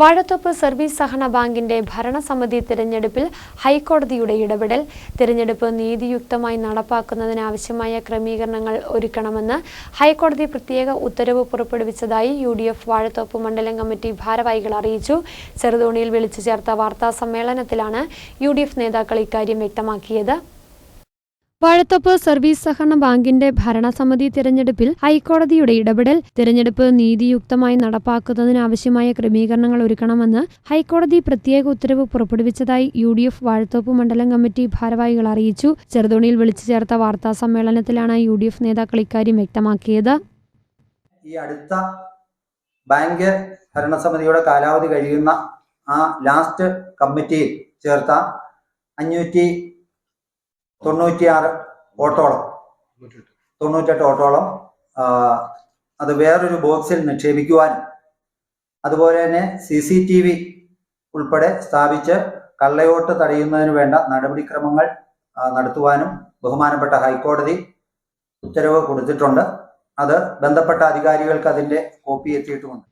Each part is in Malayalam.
വാഴത്തോപ്പ് സർവീസ് സഹകരണ ബാങ്കിന്റെ ഭരണസമിതി തിരഞ്ഞെടുപ്പിൽ ഹൈക്കോടതിയുടെ ഇടപെടൽ തിരഞ്ഞെടുപ്പ് നീതിയുക്തമായി നടപ്പാക്കുന്നതിനാവശ്യമായ ക്രമീകരണങ്ങൾ ഒരുക്കണമെന്ന് ഹൈക്കോടതി പ്രത്യേക ഉത്തരവ് പുറപ്പെടുവിച്ചതായി യു ഡി എഫ് വാഴത്തോപ്പ് മണ്ഡലം കമ്മിറ്റി ഭാരവാഹികൾ അറിയിച്ചു. ചെറുതോണിയിൽ വിളിച്ചു ചേർത്ത വാർത്താ സമ്മേളനത്തിലാണ് യു ഡി എഫ് നേതാക്കൾ ഇക്കാര്യം വ്യക്തമാക്കിയത്. വാഴത്തോപ്പ് സർവീസ് സഹകരണ ബാങ്കിന്റെ ഭരണസമിതി തിരഞ്ഞെടുപ്പിൽ ഹൈക്കോടതിയുടെ ഇടപെടൽ തിരഞ്ഞെടുപ്പ് നീതിയുക്തമായി നടപ്പാക്കുന്നതിനാവശ്യമായ ക്രമീകരണങ്ങൾ ഒരുക്കണമെന്ന് ഹൈക്കോടതി പ്രത്യേക ഉത്തരവ് പുറപ്പെടുവിച്ചതായി യു ഡി എഫ് വാഴത്തോപ്പ് മണ്ഡലം കമ്മിറ്റി ഭാരവാഹികൾ അറിയിച്ചു. ചെറുതോണിയിൽ വിളിച്ചു ചേർത്ത വാർത്താ സമ്മേളനത്തിലാണ് യു ഡി എഫ് നേതാക്കൾ ഇക്കാര്യം വ്യക്തമാക്കിയത്. ഈ അടുത്ത ബാങ്ക് ഭരണസമിതിയുടെ കാലാവധി കഴിയുന്ന ആ ലാസ്റ്റ് കമ്മിറ്റിയിൽ ചേർത്ത അഞ്ഞൂറ്റി തൊണ്ണൂറ്റിയാറ് ഓട്ടോളം. തൊണ്ണൂറ്റെട്ട് ഓട്ടോളം അത് വേറൊരു ബോക്സിൽ നിക്ഷേപിക്കുവാനും അതുപോലെ തന്നെ സി സി ടി വി ഉൾപ്പെടെ സ്ഥാപിച്ച് കള്ളയോട്ട് തടയുന്നതിന് വേണ്ട നടപടിക്രമങ്ങൾ നടത്തുവാനും ബഹുമാനപ്പെട്ട ഹൈക്കോടതി ഉത്തരവ് കൊടുത്തിട്ടുണ്ട്. അത് ബന്ധപ്പെട്ട അധികാരികൾക്ക് അതിന്റെ കോപ്പി എത്തിയിട്ടുമുണ്ട്.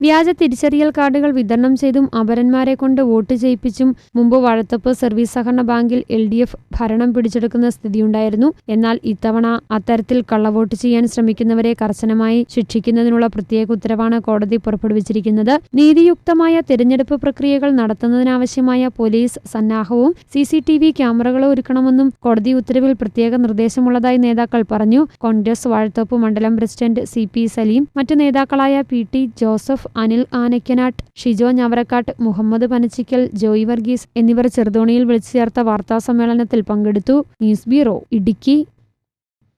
വ്യാജ തിരിച്ചറിയൽ കാർഡുകൾ വിതരണം ചെയ്തും അപരന്മാരെ കൊണ്ട് വോട്ട് ചെയ്യിപ്പിച്ചും മുമ്പ് വഴത്തപ്പ് സർവീസ് സഹകരണ ബാങ്കിൽ എൽ ഡി എഫ് ഭരണം പിടിച്ചെടുക്കുന്ന സ്ഥിതിയുണ്ടായിരുന്നു. എന്നാൽ ഇത്തവണ അത്തരത്തിൽ കള്ളവോട്ട് ചെയ്യാൻ ശ്രമിക്കുന്നവരെ കർശനമായി ശിക്ഷിക്കുന്നതിനുള്ള പ്രത്യേക ഉത്തരവാണ് കോടതി പുറപ്പെടുവിച്ചിരിക്കുന്നത്. നീതിയുക്തമായ തിരഞ്ഞെടുപ്പ് പ്രക്രിയകൾ നടത്തുന്നതിനാവശ്യമായ പോലീസ് സന്നാഹവും സി സി ടി വി ക്യാമറകളും ഒരുക്കണമെന്നും കോടതി ഉത്തരവിൽ പ്രത്യേക നിർദ്ദേശമുള്ളതായി നേതാക്കൾ പറഞ്ഞു. കോൺഗ്രസ് വാഴത്തോപ്പ് മണ്ഡലം പ്രസിഡന്റ് സി പി സലീം മറ്റു നേതാക്കളായ P T Joseph Anil ആനയ്ക്കനാട്ട് Shijo Njavarakkattu Muhammad Panachikkal Joy Varghese എന്നിവർ ചെറുതോണിയിൽ വിളിച്ചു ചേർത്ത വാർത്താ സമ്മേളനത്തിൽ പങ്കെടുത്തു. News bureau Idukki.